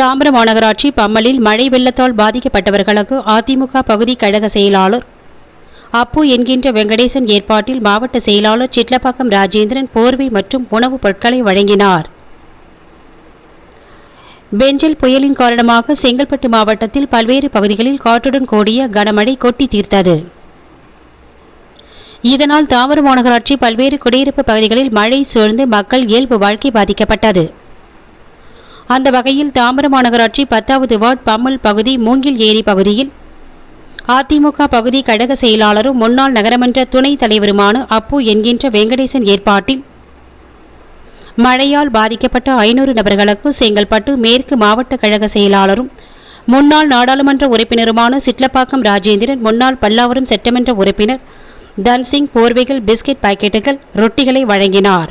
தாம்பரம் மாநகராட்சி பம்மலில் மழை வெள்ளத்தால் பாதிக்கப்பட்டவர்களுக்கு அதிமுக பகுதி கழக செயலாளர் அப்பு என்கின்ற வெங்கடேசன் ஏற்பாட்டில் மாவட்ட செயலாளர் சிட்லப்பாக்கம் ராஜேந்திரன் போர்வை மற்றும் உணவுப் பொருட்களை வழங்கினார். பெஞ்சல் புயலின் காரணமாக செங்கல்பட்டு மாவட்டத்தில் பல்வேறு பகுதிகளில் காற்றுடன் கூடிய கனமழை கொட்டி தீர்த்தது. இதனால் தாம்பரம் மாநகராட்சி பல்வேறு குடியிருப்பு பகுதிகளில் மழை சூழ்ந்து மக்கள் இயல்பு வாழ்க்கை பாதிக்கப்பட்டது. அந்த வகையில் தாம்பரம் மாநகராட்சி பத்தாவது வார்டு பம்மல் பகுதி மூங்கில் ஏரி பகுதியில் அதிமுக பகுதி கழக செயலாளரும் முன்னாள் நகரமன்ற துணைத் தலைவருமான அப்பு என்கின்ற வெங்கடேசன் ஏற்பாட்டில் மழையால் பாதிக்கப்பட்ட ஐநூறு நபர்களுக்கு செங்கல்பட்டு மேற்கு மாவட்ட கழக செயலாளரும் முன்னாள் நாடாளுமன்ற உறுப்பினருமான சிட்லப்பாக்கம் ராஜேந்திரன் முன்னாள் பல்லாவரம் சட்டமன்ற உறுப்பினர் தன்சிங் போர்வைகள் பிஸ்கெட் பாக்கெட்டுகள் ரொட்டிகளை வழங்கினார்.